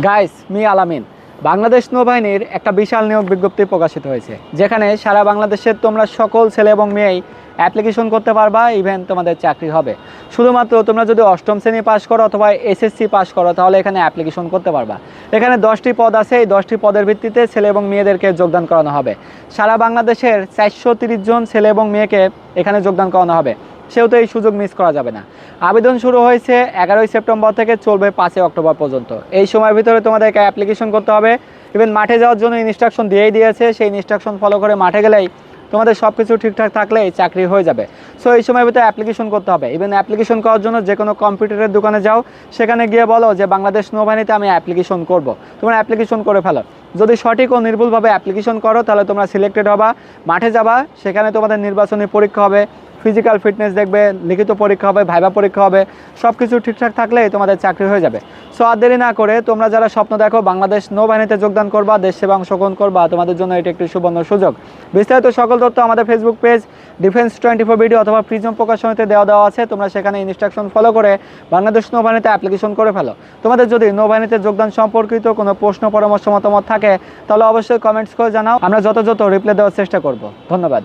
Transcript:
Guys, me আলামিন। বাংলাদেশ নৌবাহিনীর একটা বিশাল নিয়োগ বিজ্ঞপ্তি প্রকাশিত হয়েছে, যেখানে সারা বাংলাদেশের তোমরা সকল ছেলে এবং মেয়েই অ্যাপ্লিকেশন করতে পারবা ইভেন তোমাদের চাকরি হবে। শুধুমাত্র তোমরা যদি অষ্টম শ্রেণি পাশ করো অথবা এসএসসি পাশ করো, তাহলে এখানে অ্যাপ্লিকেশন করতে পারবা। এখানে দশটি পদ আছে, এই দশটি পদের ভিত্তিতে ছেলে এবং মেয়েদেরকে যোগদান করানো হবে। সারা বাংলাদেশের চারশো জন ছেলে এবং মেয়েকে এখানে যোগদান করানো হবে। সেহেতু এই সুযোগ মিস করা যাবে না। আবেদন শুরু হয়েছে এগারোই সেপ্টেম্বর থেকে চলবে পাঁচই অক্টোবর পর্যন্ত। এই সময়ের ভিতরে তোমাদেরকে অ্যাপ্লিকেশন করতে হবে। ইভেন মাঠে যাওয়ার জন্য ইনস্ট্রাকশন দিয়েই দিয়েছে। সেই ইনস্ট্রাকশন ফলো করে মাঠে গেলেই তোমাদের সব কিছু ঠিকঠাক থাকলেই চাকরি হয়ে যাবে। সো এই সময়ের ভিতরে অ্যাপ্লিকেশন করতে হবে। ইভেন অ্যাপ্লিকেশন করার জন্য যে কোনো কম্পিউটারের দোকানে যাও, সেখানে গিয়ে বলো যে, বাংলাদেশ নৌবাহিনীতে আমি অ্যাপ্লিকেশন করব। তোমরা অ্যাপ্লিকেশন করে ফেলো। যদি সঠিক ও নির্ভুলভাবে অ্যাপ্লিকেশন করো, তাহলে তোমরা সিলেক্টেড হবা। মাঠে যাবা, সেখানে তোমাদের নির্বাচনী পরীক্ষা হবে। ফিজিক্যাল ফিটনেস দেখবে, লিখিত পরীক্ষা হবে, ভাইবা পরীক্ষা হবে সব কিছু ঠিকঠাক থাকলেই তোমাদের চাকরি হয়ে যাবে। সো আর দেরি না করে তোমরা যারা স্বপ্ন দেখো, বাংলাদেশ নৌবাহিনীতে যোগদান করবা, দেশ সেবা অংশগ্রহণ করবা, তোমাদের জন্য এটি একটি সুবর্ণ সুযোগ। বিস্তারিত সকল তথ্য আমাদের Facebook page defence twenty four video অথবা প্রিজম প্রকাশনীতে দেওয়া দেওয়া আছে। তোমরা সেখানে ইনস্ট্রাকশন ফলো করে বাংলাদেশ নৌবাহিনীতে অ্যাপ্লিকেশন করে ফেলো। তোমাদের যদি নৌবাহিনীতে যোগদান সম্পর্কিত কোনো প্রশ্ন, পরামর্শ, মতামত থাকে, তাহলে অবশ্যই কমেন্টস করে জানাও। আমরা যথাযথ রিপ্লাই দেওয়ার চেষ্টা করব। ধন্যবাদ।